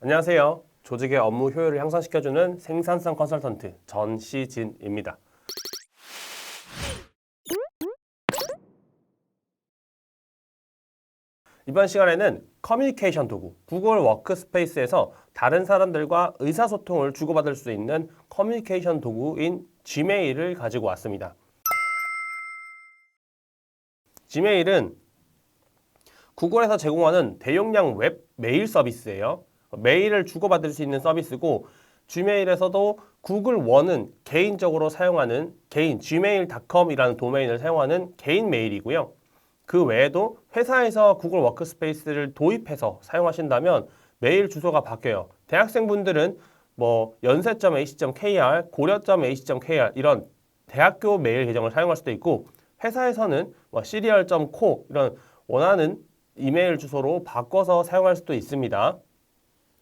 안녕하세요. 조직의 업무 효율을 향상시켜주는 생산성 컨설턴트 전시진입니다. 이번 시간에는 커뮤니케이션 도구, 구글 워크스페이스에서 다른 사람들과 의사소통을 주고받을 수 있는 커뮤니케이션 도구인 Gmail을 가지고 왔습니다. Gmail은 구글에서 제공하는 대용량 웹 메일 서비스예요. 메일을 주고받을 수 있는 서비스고 Gmail에서도 구글 원은 개인적으로 사용하는 개인 gmail.com이라는 도메인을 사용하는 개인 메일이고요. 그 외에도 회사에서 구글 워크스페이스를 도입해서 사용하신다면 메일 주소가 바뀌어요. 대학생분들은 뭐 연세.ac.kr, 고려.ac.kr 이런 대학교 메일 계정을 사용할 수도 있고 회사에서는 뭐 serial.co 이런 원하는 이메일 주소로 바꿔서 사용할 수도 있습니다.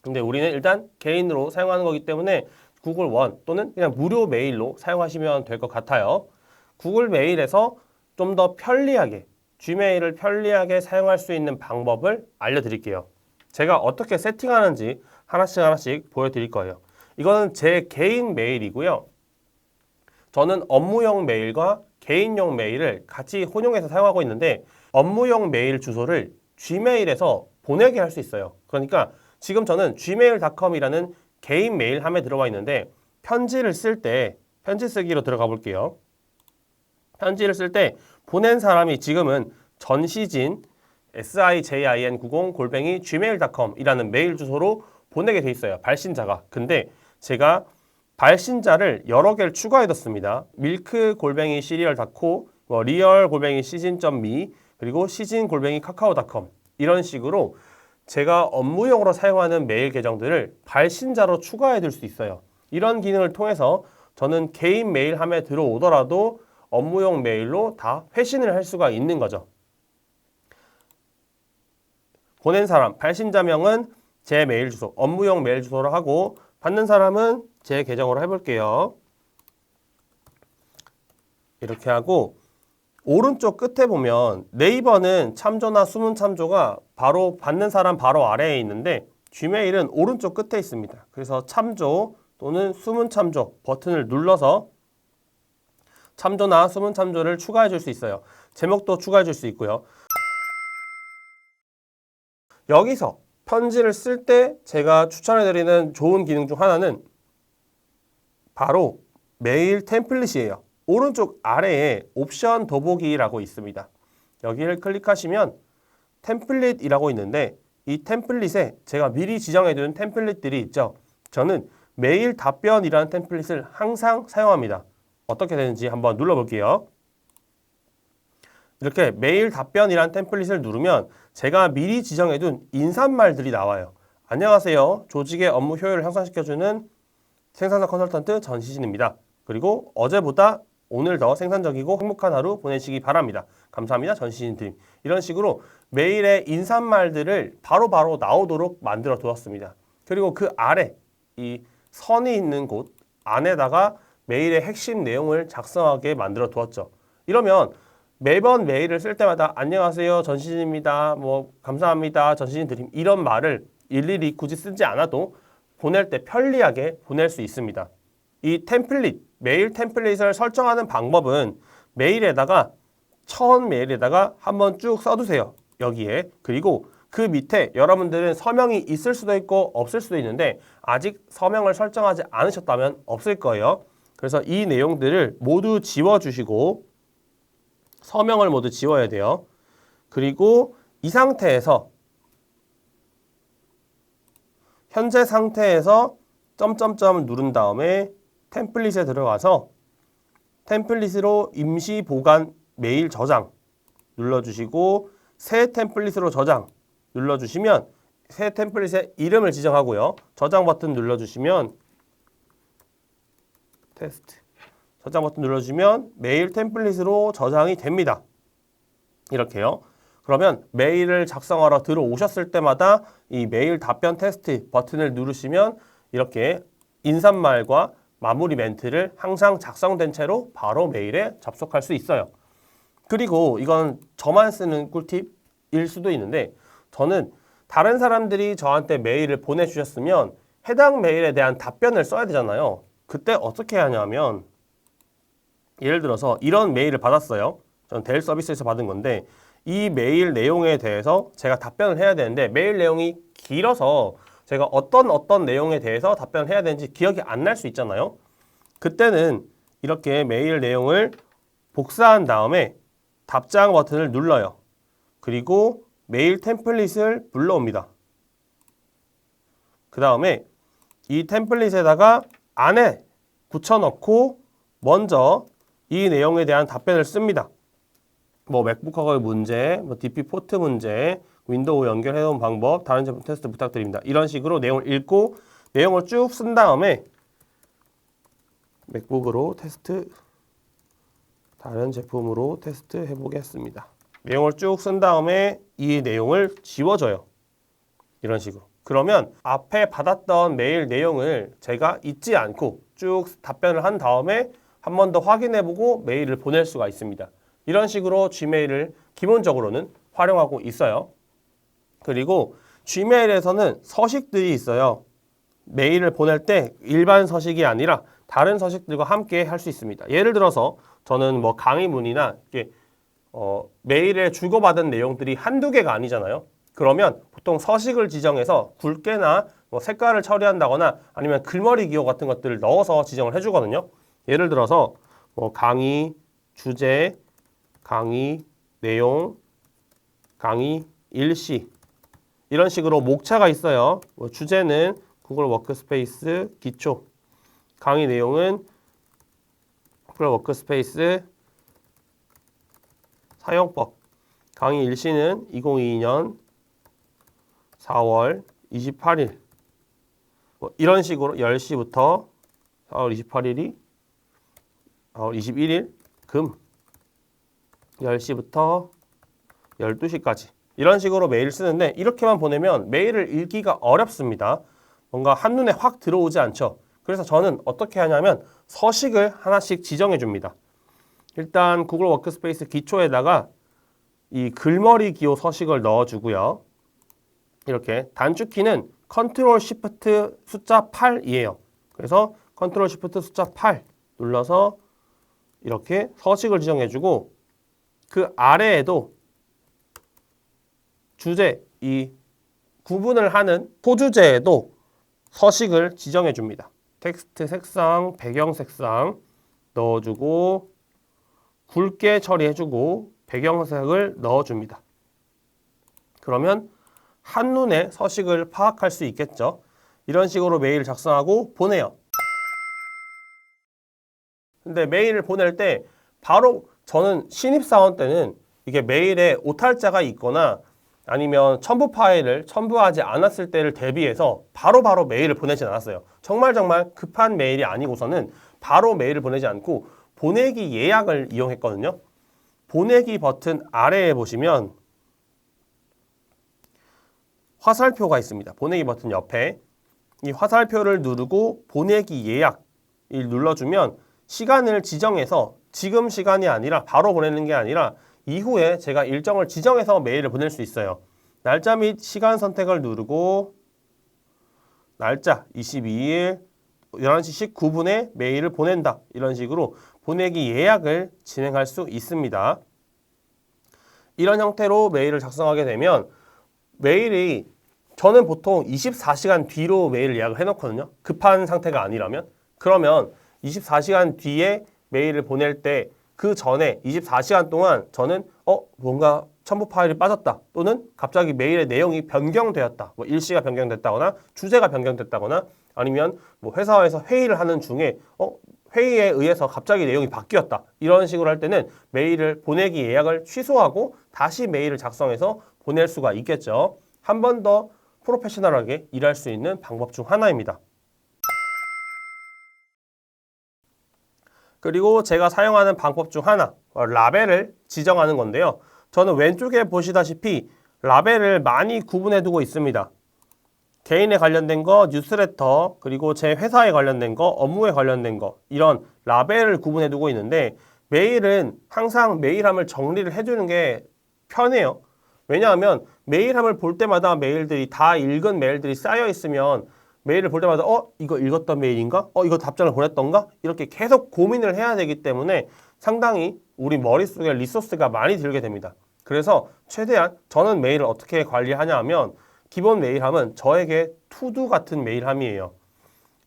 근데 우리는 일단 개인으로 사용하는 거기 때문에 구글 원 또는 그냥 무료 메일로 사용하시면 될 것 같아요. 구글 메일에서 좀 더 편리하게 G메일을 편리하게 사용할 수 있는 방법을 알려드릴게요. 제가 어떻게 세팅하는지 하나씩 하나씩 보여드릴 거예요. 이거는 제 개인 메일이고요. 저는 업무용 메일과 개인용 메일을 같이 혼용해서 사용하고 있는데 업무용 메일 주소를 G메일에서 보내게 할 수 있어요. 그러니까 지금 저는 gmail.com이라는 개인 메일 함에 들어와 있는데 편지를 쓸 때 편지 쓰기로 들어가 볼게요. 편지를 쓸 때 보낸 사람이 지금은 전시진 sijin90 골뱅이 gmail.com이라는 메일 주소로 보내게 돼 있어요. 발신자가. 근데 제가 발신자를 여러 개를 추가해뒀습니다. 밀크 골뱅이 시리얼 닷코, 뭐 리얼 골뱅이 시즌.me 그리고 시즌 골뱅이 카카오닷컴 이런 식으로 제가 업무용으로 사용하는 메일 계정들을 발신자로 추가해 둘 수 있어요. 이런 기능을 통해서 저는 개인 메일 함에 들어오더라도 업무용 메일로 다 회신을 할 수가 있는 거죠. 보낸 사람, 발신자명은 제 메일 주소, 업무용 메일 주소로 하고 받는 사람은 제 계정으로 해볼게요. 이렇게 하고 오른쪽 끝에 보면 네이버는 참조나 수문 참조가 바로 받는 사람 바로 아래에 있는데 Gmail은 오른쪽 끝에 있습니다. 그래서 참조 또는 수문 참조 버튼을 눌러서 참조나 수문 참조를 추가해 줄 수 있어요. 제목도 추가해 줄 수 있고요. 여기서 편지를 쓸 때 제가 추천해 드리는 좋은 기능 중 하나는 바로 메일 템플릿이에요. 오른쪽 아래에 옵션 더보기라고 있습니다. 여기를 클릭하시면 템플릿이라고 있는데 이 템플릿에 제가 미리 지정해둔 템플릿들이 있죠. 저는 메일 답변이라는 템플릿을 항상 사용합니다. 어떻게 되는지 한번 눌러볼게요. 이렇게 메일 답변이라는 템플릿을 누르면 제가 미리 지정해둔 인사말들이 나와요. 안녕하세요. 조직의 업무 효율을 향상시켜주는 생산자 컨설턴트 전시진입니다. 그리고 어제보다 오늘 더 생산적이고 행복한 하루 보내시기 바랍니다. 감사합니다. 전시진 드림. 이런 식으로 메일의 인사말들을 바로 바로 나오도록 만들어 두었습니다. 그리고 그 아래 이 선이 있는 곳 안에다가 메일의 핵심 내용을 작성하게 만들어 두었죠. 이러면 매번 메일을 쓸 때마다 안녕하세요 전시진입니다. 뭐 감사합니다 전시진 드림 이런 말을 일일이 굳이 쓰지 않아도 보낼 때 편리하게 보낼 수 있습니다. 이 템플릿 메일 템플릿을 설정하는 방법은 메일에다가 처음 메일에다가 한번 쭉 써두세요. 여기에 그리고 그 밑에 여러분들은 서명이 있을 수도 있고 없을 수도 있는데 아직 서명을 설정하지 않으셨다면 없을 거예요. 그래서 이 내용들을 모두 지워주시고 서명을 모두 지워야 돼요. 그리고 이 상태에서 현재 상태에서 점점점을 누른 다음에 템플릿에 들어가서 템플릿으로 임시 보관 메일 저장 눌러주시고 새 템플릿으로 저장 눌러주시면 새 템플릿의 이름을 지정하고요. 저장 버튼 눌러주시면 테스트 저장 버튼 눌러주시면 메일 템플릿으로 저장이 됩니다. 이렇게요. 그러면 메일을 작성하러 들어오셨을 때마다 이 메일 답변 테스트 버튼을 누르시면 이렇게 인사말과 마무리 멘트를 항상 작성된 채로 바로 메일에 접속할 수 있어요. 그리고 이건 저만 쓰는 꿀팁일 수도 있는데 저는 다른 사람들이 저한테 메일을 보내주셨으면 해당 메일에 대한 답변을 써야 되잖아요. 그때 어떻게 하냐면 예를 들어서 이런 메일을 받았어요. 전 데일 서비스에서 받은 건데 이 메일 내용에 대해서 제가 답변을 해야 되는데 메일 내용이 길어서 제가 어떤 어떤 내용에 대해서 답변을 해야 되는지 기억이 안 날 수 있잖아요. 그때는 이렇게 메일 내용을 복사한 다음에 답장 버튼을 눌러요. 그리고 메일 템플릿을 불러옵니다. 그 다음에 이 템플릿에다가 안에 붙여넣고 먼저 이 내용에 대한 답변을 씁니다. 뭐 맥북하고의 문제, 뭐 DP 포트 문제, 윈도우 연결해 놓은 방법, 다른 제품 테스트 부탁드립니다. 이런 식으로 내용을 읽고 내용을 쭉 쓴 다음에 맥북으로 테스트 다른 제품으로 테스트 해보겠습니다. 내용을 쭉 쓴 다음에 이 내용을 지워줘요. 이런 식으로. 그러면 앞에 받았던 메일 내용을 제가 잊지 않고 쭉 답변을 한 다음에 한 번 더 확인해보고 메일을 보낼 수가 있습니다. 이런 식으로 G메일을 기본적으로는 활용하고 있어요. 그리고 G메일에서는 서식들이 있어요. 메일을 보낼 때 일반 서식이 아니라 다른 서식들과 함께 할 수 있습니다. 예를 들어서 저는 뭐 강의문이나 이렇게 어, 메일에 주고받은 내용들이 한두 개가 아니잖아요. 그러면 보통 서식을 지정해서 굵게나 뭐 색깔을 처리한다거나 아니면 글머리 기호 같은 것들을 넣어서 지정을 해주거든요. 예를 들어서 뭐 강의, 주제, 강의, 내용, 강의, 일시 이런 식으로 목차가 있어요. 뭐 주제는 구글 워크스페이스 기초, 강의 내용은 구글 워크스페이스 사용법, 강의 일시는 2022년 4월 28일 뭐 이런 식으로 10시부터 4월 28일이 4월 21일 금 10시부터 12시까지 이런 식으로 메일 쓰는데 이렇게만 보내면 메일을 읽기가 어렵습니다. 뭔가 한눈에 확 들어오지 않죠. 그래서 저는 어떻게 하냐면 서식을 하나씩 지정해 줍니다. 일단 구글 워크스페이스 기초에다가 이 글머리 기호 서식을 넣어 주고요. 이렇게 단축키는 컨트롤 시프트 숫자 8이에요. 그래서 컨트롤 시프트 숫자 8 눌러서 이렇게 서식을 지정해 주고 그 아래에도 주제 이 구분을 하는 소주제에도 서식을 지정해 줍니다. 텍스트 색상, 배경 색상 넣어주고 굵게 처리해주고 배경색을 넣어줍니다. 그러면 한눈에 서식을 파악할 수 있겠죠. 이런 식으로 메일을 작성하고 보내요. 근데 메일을 보낼 때 바로 저는 신입사원 때는 이게 메일에 오탈자가 있거나 아니면 첨부 파일을 첨부하지 않았을 때를 대비해서 바로바로 바로 메일을 보내진 않았어요. 정말 정말 급한 메일이 아니고서는 바로 메일을 보내지 않고 보내기 예약을 이용했거든요. 보내기 버튼 아래에 보시면 화살표가 있습니다. 보내기 버튼 옆에 이 화살표를 누르고 보내기 예약을 눌러주면 시간을 지정해서 지금 시간이 아니라 바로 보내는 게 아니라 이후에 제가 일정을 지정해서 메일을 보낼 수 있어요. 날짜 및 시간 선택을 누르고 날짜 22일 11시 19분에 메일을 보낸다. 이런 식으로 보내기 예약을 진행할 수 있습니다. 이런 형태로 메일을 작성하게 되면 메일이 저는 보통 24시간 뒤로 메일 예약을 해놓거든요. 급한 상태가 아니라면. 그러면 24시간 뒤에 메일을 보낼 때 그 전에 24시간 동안 저는 어 뭔가 첨부 파일이 빠졌다. 또는 갑자기 메일의 내용이 변경되었다. 뭐 일시가 변경됐다거나 주제가 변경됐다거나 아니면 뭐 회사에서 회의를 하는 중에 어 회의에 의해서 갑자기 내용이 바뀌었다. 이런 식으로 할 때는 메일을 보내기 예약을 취소하고 다시 메일을 작성해서 보낼 수가 있겠죠. 한 번 더 프로페셔널하게 일할 수 있는 방법 중 하나입니다. 그리고 제가 사용하는 방법 중 하나, 어, 라벨을 지정하는 건데요. 저는 왼쪽에 보시다시피 라벨을 많이 구분해 두고 있습니다. 개인에 관련된 거, 뉴스레터, 그리고 제 회사에 관련된 거, 업무에 관련된 거, 이런 라벨을 구분해 두고 있는데 메일은 항상 메일함을 정리를 해주는 게 편해요. 왜냐하면 메일함을 볼 때마다 메일들이 다 읽은 메일들이 쌓여 있으면 메일을 볼 때마다 어 이거 읽었던 메일인가? 어 이거 답장을 보냈던가? 이렇게 계속 고민을 해야 되기 때문에 상당히 우리 머릿속에 리소스가 많이 들게 됩니다. 그래서 최대한 저는 메일을 어떻게 관리하냐 하면 기본 메일함은 저에게 투두 같은 메일함이에요.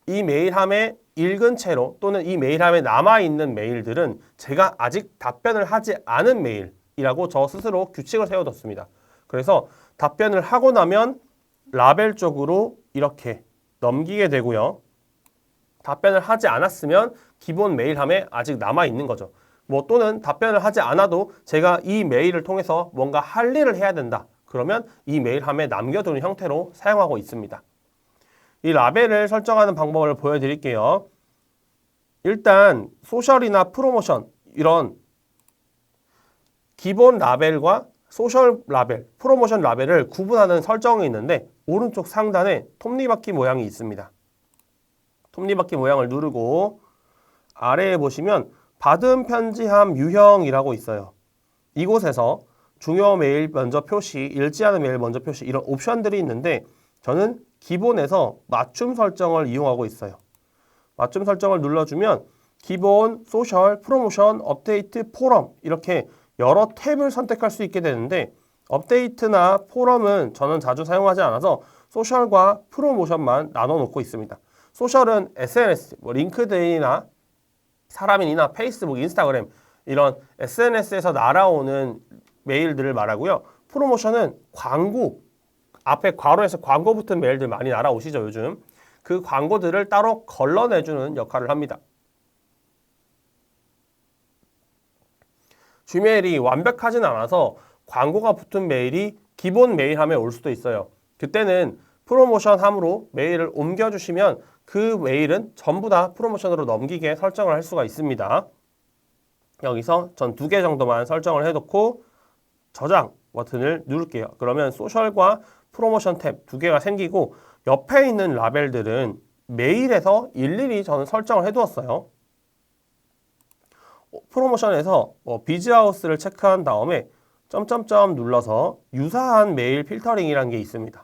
이 메일함에 읽은 채로 또는 이 메일함에 남아있는 메일들은 제가 아직 답변을 하지 않은 메일이라고 저 스스로 규칙을 세워뒀습니다. 그래서 답변을 하고 나면 라벨 쪽으로 이렇게 넘기게 되고요. 답변을 하지 않았으면 기본 메일함에 아직 남아 있는 거죠. 뭐 또는 답변을 하지 않아도 제가 이 메일을 통해서 뭔가 할 일을 해야 된다. 그러면 이 메일함에 남겨두는 형태로 사용하고 있습니다. 이 라벨을 설정하는 방법을 보여드릴게요. 일단 소셜이나 프로모션 이런 기본 라벨과 소셜 라벨, 프로모션 라벨을 구분하는 설정이 있는데 오른쪽 상단에 톱니바퀴 모양이 있습니다. 톱니바퀴 모양을 누르고 아래에 보시면 받은 편지함 유형이라고 있어요. 이곳에서 중요 메일 먼저 표시, 일치하는 메일 먼저 표시 이런 옵션들이 있는데 저는 기본에서 맞춤 설정을 이용하고 있어요. 맞춤 설정을 눌러주면 기본, 소셜, 프로모션, 업데이트, 포럼 이렇게 여러 탭을 선택할 수 있게 되는데 업데이트나 포럼은 저는 자주 사용하지 않아서 소셜과 프로모션만 나눠 놓고 있습니다. 소셜은 SNS, 뭐 링크드인이나 사람인이나 페이스북, 인스타그램 이런 SNS에서 날아오는 메일들을 말하고요. 프로모션은 광고 앞에 괄호에서 광고 붙은 메일들 많이 날아오시죠 요즘 그 광고들을 따로 걸러내주는 역할을 합니다. G메일이 완벽하진 않아서 광고가 붙은 메일이 기본 메일함에 올 수도 있어요. 그때는 프로모션 함으로 메일을 옮겨주시면 그 메일은 전부 다 프로모션으로 넘기게 설정을 할 수가 있습니다. 여기서 전 두 개 정도만 설정을 해놓고 저장 버튼을 누를게요. 그러면 소셜과 프로모션 탭 두 개가 생기고 옆에 있는 라벨들은 메일에서 일일이 저는 설정을 해두었어요. 어, 프로모션에서 뭐 비즈하우스를 체크한 다음에 점점점 눌러서 유사한 메일 필터링이라는 게 있습니다.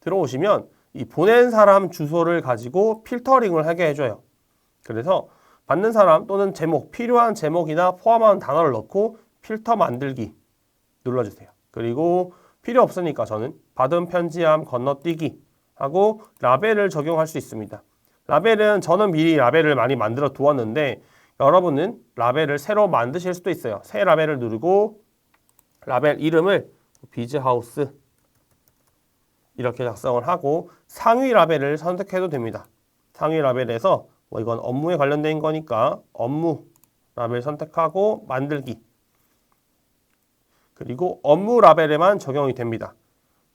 들어오시면 이 보낸 사람 주소를 가지고 필터링을 하게 해줘요. 그래서 받는 사람 또는 제목, 필요한 제목이나 포함한 단어를 넣고 필터 만들기 눌러주세요. 그리고 필요 없으니까 저는 받은 편지함 건너뛰기 하고 라벨을 적용할 수 있습니다. 라벨은 저는 미리 라벨을 많이 만들어 두었는데 여러분은 라벨을 새로 만드실 수도 있어요. 새 라벨을 누르고 라벨 이름을 비즈하우스 이렇게 작성을 하고 상위 라벨을 선택해도 됩니다. 상위 라벨에서 뭐 이건 업무에 관련된 거니까 업무 라벨 선택하고 만들기 그리고 업무 라벨에만 적용이 됩니다.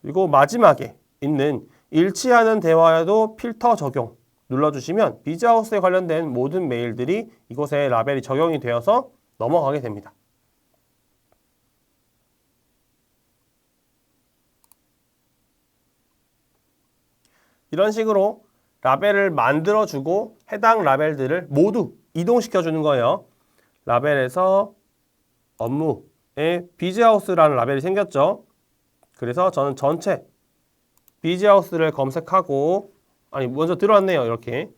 그리고 마지막에 있는 일치하는 대화에도 필터 적용 눌러주시면 비즈하우스에 관련된 모든 메일들이 이곳에 라벨이 적용이 되어서 넘어가게 됩니다. 이런 식으로 라벨을 만들어주고 해당 라벨들을 모두 이동시켜 주는 거예요. 라벨에서 업무에 비즈하우스라는 라벨이 생겼죠. 그래서 저는 전체 비즈하우스를 검색하고 아니 먼저 들어왔네요. 이렇게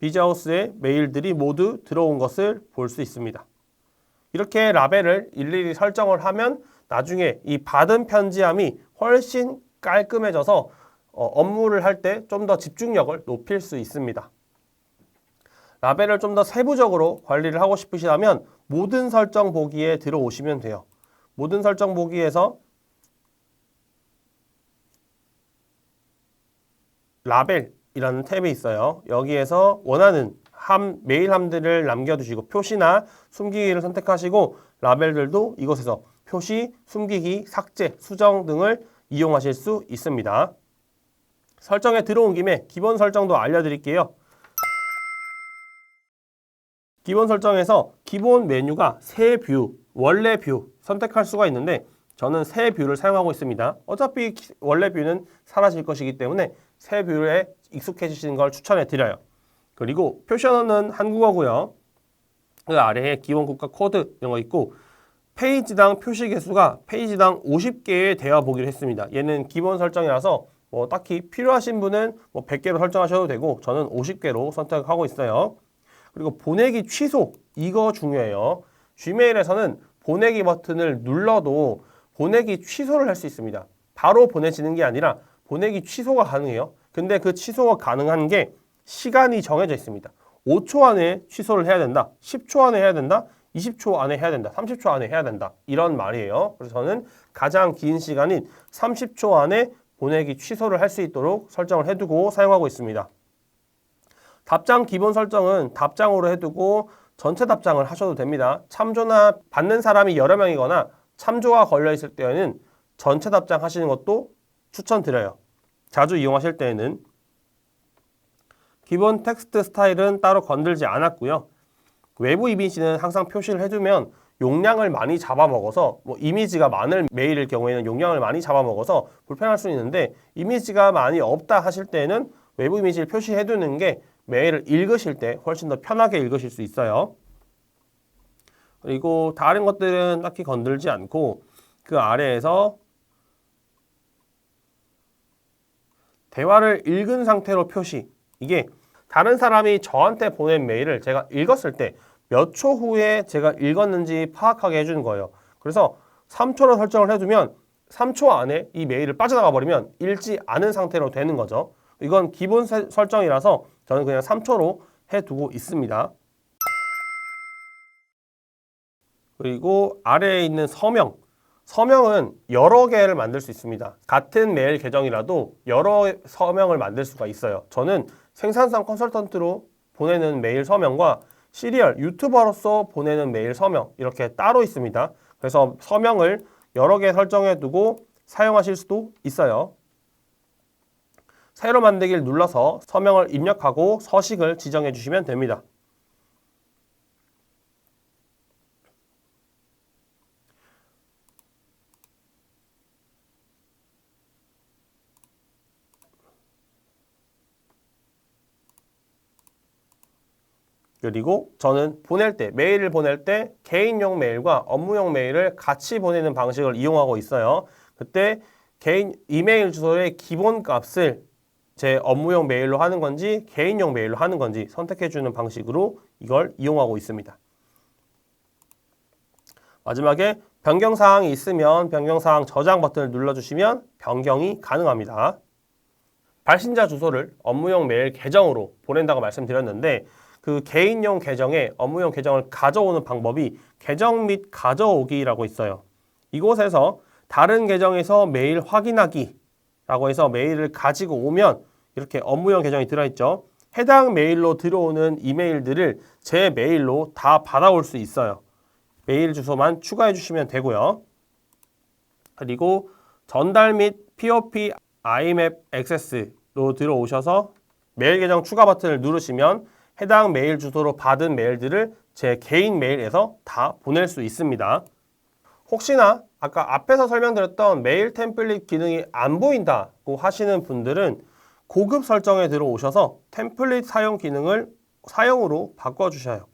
비즈하우스의 메일들이 모두 들어온 것을 볼 수 있습니다. 이렇게 라벨을 일일이 설정을 하면 나중에 이 받은 편지함이 훨씬 깔끔해져서 어, 업무를 할 때 좀 더 집중력을 높일 수 있습니다. 라벨을 좀 더 세부적으로 관리를 하고 싶으시다면 모든 설정 보기에 들어오시면 돼요. 모든 설정 보기에서 라벨이라는 탭이 있어요. 여기에서 원하는 함, 메일 함들을 남겨두시고 표시나 숨기기를 선택하시고 라벨들도 이곳에서 표시, 숨기기, 삭제, 수정 등을 이용하실 수 있습니다. 설정에 들어온 김에 기본 설정도 알려드릴게요. 기본 설정에서 기본 메뉴가 새 뷰, 원래 뷰 선택할 수가 있는데 저는 새 뷰를 사용하고 있습니다. 어차피 원래 뷰는 사라질 것이기 때문에 새 뷰에 익숙해지시는 걸 추천해 드려요. 그리고 표시 언어는 한국어고요. 그 아래에 기본 국가 코드 이런 거 있고 페이지당 표시 개수가 페이지당 50개에 되어 보기로 했습니다. 얘는 기본 설정이라서 뭐 딱히 필요하신 분은 뭐 100개로 설정하셔도 되고 저는 50개로 선택하고 있어요. 그리고 보내기 취소 이거 중요해요. gmail에서는 보내기 버튼을 눌러도 보내기 취소를 할 수 있습니다. 바로 보내지는 게 아니라 보내기 취소가 가능해요. 근데 그 취소가 가능한 게 시간이 정해져 있습니다. 5초 안에 취소를 해야 된다. 10초 안에 해야 된다. 20초 안에 해야 된다. 30초 안에 해야 된다. 이런 말이에요. 그래서 저는 가장 긴 시간인 30초 안에 보내기 취소를 할 수 있도록 설정을 해두고 사용하고 있습니다. 답장 기본 설정은 답장으로 해두고 전체 답장을 하셔도 됩니다. 참조나 받는 사람이 여러 명이거나 참조가 걸려 있을 때에는 전체 답장 하시는 것도 추천드려요. 자주 이용하실 때에는 기본 텍스트 스타일은 따로 건들지 않았고요. 외부 이미지는 항상 표시를 해두면 용량을 많이 잡아먹어서 뭐 이미지가 많을 메일일 경우에는 용량을 많이 잡아먹어서 불편할 수 있는데 이미지가 많이 없다 하실 때는 외부 이미지를 표시해두는 게 메일을 읽으실 때 훨씬 더 편하게 읽으실 수 있어요. 그리고 다른 것들은 딱히 건들지 않고 그 아래에서 대화를 읽은 상태로 표시 이게 다른 사람이 저한테 보낸 메일을 제가 읽었을 때 몇 초 후에 제가 읽었는지 파악하게 해주는 거예요. 그래서 3초로 설정을 해두면 3초 안에 이 메일을 빠져나가 버리면 읽지 않은 상태로 되는 거죠. 이건 기본 세- 설정이라서 저는 그냥 3초로 해두고 있습니다. 그리고 아래에 있는 서명. 서명은 여러 개를 만들 수 있습니다. 같은 메일 계정이라도 여러 서명을 만들 수가 있어요. 저는 생산성 컨설턴트로 보내는 메일 서명과 시리얼 유튜버로서 보내는 메일 서명 이렇게 따로 있습니다. 그래서 서명을 여러 개 설정해 두고 사용하실 수도 있어요. 새로 만들기를 눌러서 서명을 입력하고 서식을 지정해 주시면 됩니다. 그리고 저는 보낼 때, 메일을 보낼 때 개인용 메일과 업무용 메일을 같이 보내는 방식을 이용하고 있어요. 그때 개인 이메일 주소의 기본 값을 제 업무용 메일로 하는 건지 개인용 메일로 하는 건지 선택해 주는 방식으로 이걸 이용하고 있습니다. 마지막에 변경 사항이 있으면 변경 사항 저장 버튼을 눌러 주시면 변경이 가능합니다. 발신자 주소를 업무용 메일 계정으로 보낸다고 말씀드렸는데 그 개인용 계정에 업무용 계정을 가져오는 방법이 계정 및 가져오기라고 있어요. 이곳에서 다른 계정에서 메일 확인하기라고 해서 메일을 가지고 오면 이렇게 업무용 계정이 들어있죠. 해당 메일로 들어오는 이메일들을 제 메일로 다 받아올 수 있어요. 메일 주소만 추가해 주시면 되고요. 그리고 전달 및 POP IMAP 액세스로 들어오셔서 메일 계정 추가 버튼을 누르시면 해당 메일 주소로 받은 메일들을 제 개인 메일에서 다 보낼 수 있습니다. 혹시나 아까 앞에서 설명드렸던 메일 템플릿 기능이 안 보인다고 하시는 분들은 고급 설정에 들어오셔서 템플릿 사용 기능을 사용으로 바꿔주셔요.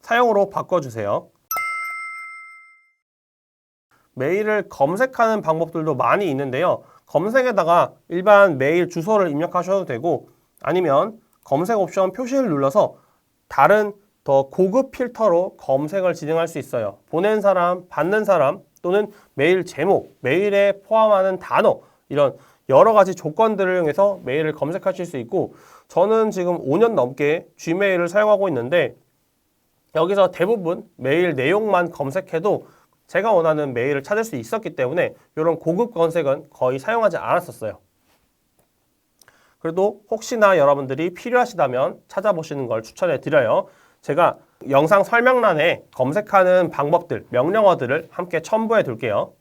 사용으로 바꿔주세요. 메일을 검색하는 방법들도 많이 있는데요. 검색에다가 일반 메일 주소를 입력하셔도 되고 아니면 검색 옵션 표시를 눌러서 다른 더 고급 필터로 검색을 진행할 수 있어요. 보낸 사람, 받는 사람 또는 메일 제목, 메일에 포함하는 단어 이런 여러 가지 조건들을 이용해서 메일을 검색하실 수 있고 저는 지금 5년 넘게 Gmail을 사용하고 있는데 여기서 대부분 메일 내용만 검색해도 제가 원하는 메일을 찾을 수 있었기 때문에 이런 고급 검색은 거의 사용하지 않았었어요. 그래도 혹시나 여러분들이 필요하시다면 찾아보시는 걸 추천해 드려요. 제가 영상 설명란에 검색하는 방법들, 명령어들을 함께 첨부해 둘게요.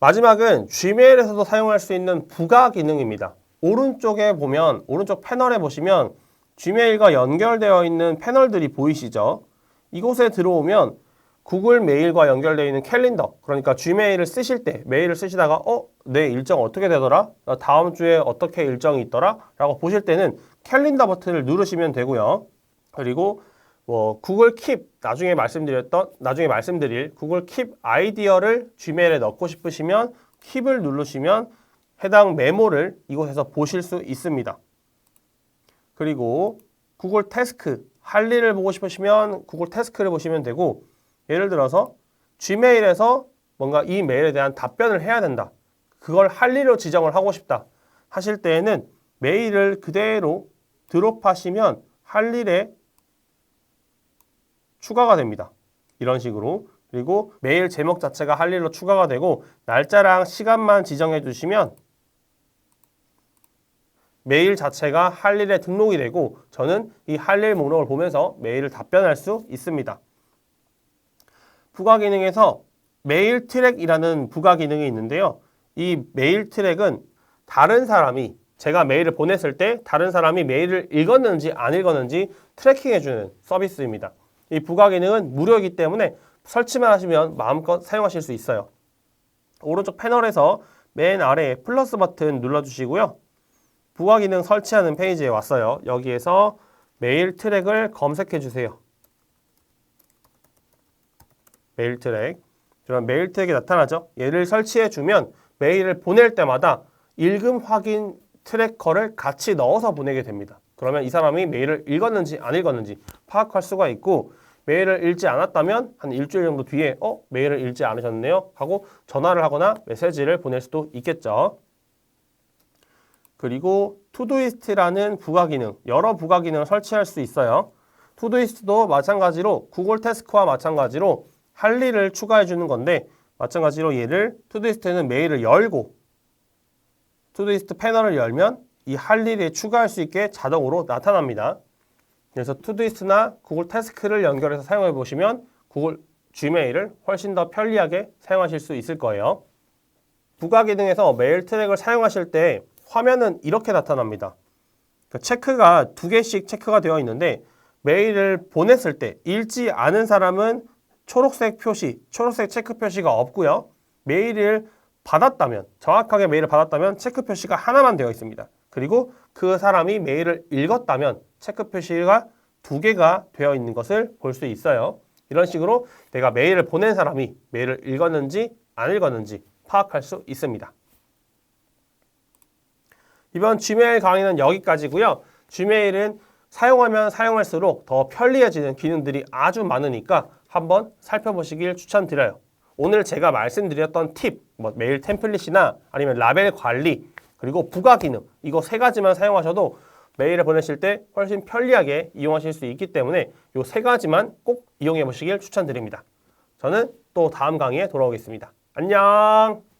마지막은 Gmail에서도 사용할 수 있는 부가 기능입니다. 오른쪽에 보면, 오른쪽 패널에 보시면 Gmail과 연결되어 있는 패널들이 보이시죠? 이곳에 들어오면 구글 메일과 연결되어 있는 캘린더 그러니까 G메일을 쓰실 때 메일을 쓰시다가 어? 내 일정 어떻게 되더라? 나 다음 주에 어떻게 일정이 있더라? 라고 보실 때는 캘린더 버튼을 누르시면 되고요. 그리고 뭐 구글 킵 나중에 말씀드렸던 나중에 말씀드릴 구글 킵 아이디어를 Gmail에 넣고 싶으시면 킵을 누르시면 해당 메모를 이곳에서 보실 수 있습니다. 그리고 구글 태스크 할 일을 보고 싶으시면 구글 태스크를 보시면 되고 예를 들어서 Gmail에서 뭔가 이 메일에 대한 답변을 해야 된다. 그걸 할 일로 지정을 하고 싶다. 하실 때에는 메일을 그대로 드롭하시면 할 일에 추가가 됩니다. 이런 식으로. 그리고 메일 제목 자체가 할 일로 추가가 되고 날짜랑 시간만 지정해 주시면 메일 자체가 할 일에 등록이 되고 저는 이 할 일 목록을 보면서 메일을 답변할 수 있습니다. 부가 기능에서 메일 트랙이라는 부가 기능이 있는데요. 이 메일 트랙은 다른 사람이 제가 메일을 보냈을 때 다른 사람이 메일을 읽었는지 안 읽었는지 트래킹해주는 서비스입니다. 이 부가 기능은 무료이기 때문에 설치만 하시면 마음껏 사용하실 수 있어요. 오른쪽 패널에서 맨 아래에 플러스 버튼 눌러주시고요. 부가 기능 설치하는 페이지에 왔어요. 여기에서 메일 트랙을 검색해 주세요. 메일 트랙. 그럼 메일 트랙이 나타나죠. 얘를 설치해 주면 메일을 보낼 때마다 읽음 확인 트래커를 같이 넣어서 보내게 됩니다. 그러면 이 사람이 메일을 읽었는지 안 읽었는지 파악할 수가 있고 메일을 읽지 않았다면 한 일주일 정도 뒤에 어 메일을 읽지 않으셨네요 하고 전화를 하거나 메시지를 보낼 수도 있겠죠. 그리고 투두이스트라는 부가 기능, 여러 부가 기능을 설치할 수 있어요. 투두이스트도 마찬가지로 구글 태스크와 마찬가지로 할 일을 추가해 주는 건데 마찬가지로 얘를 투두이스트는 메일을 열고 투두이스트 패널을 열면 이 할 일에 추가할 수 있게 자동으로 나타납니다. 그래서 투두이스트나 구글 태스크를 연결해서 사용해 보시면 구글 G메일을 훨씬 더 편리하게 사용하실 수 있을 거예요. 부가 기능에서 메일 트랙을 사용하실 때 화면은 이렇게 나타납니다. 그 체크가 두 개씩 체크가 되어 있는데 메일을 보냈을 때 읽지 않은 사람은 초록색 표시, 초록색 체크 표시가 없고요. 메일을 받았다면, 정확하게 메일을 받았다면 체크 표시가 하나만 되어 있습니다. 그리고 그 사람이 메일을 읽었다면 체크 표시가 두 개가 되어 있는 것을 볼 수 있어요. 이런 식으로 내가 메일을 보낸 사람이 메일을 읽었는지 안 읽었는지 파악할 수 있습니다. 이번 Gmail 강의는 여기까지고요. Gmail은 사용하면 사용할수록 더 편리해지는 기능들이 아주 많으니까 한번 살펴보시길 추천드려요. 오늘 제가 말씀드렸던 팁, 뭐 메일 템플릿이나 아니면 라벨 관리, 그리고 부가 기능 이거 세 가지만 사용하셔도 메일을 보내실 때 훨씬 편리하게 이용하실 수 있기 때문에 이 세 가지만 꼭 이용해 보시길 추천드립니다. 저는 또 다음 강의에 돌아오겠습니다. 안녕!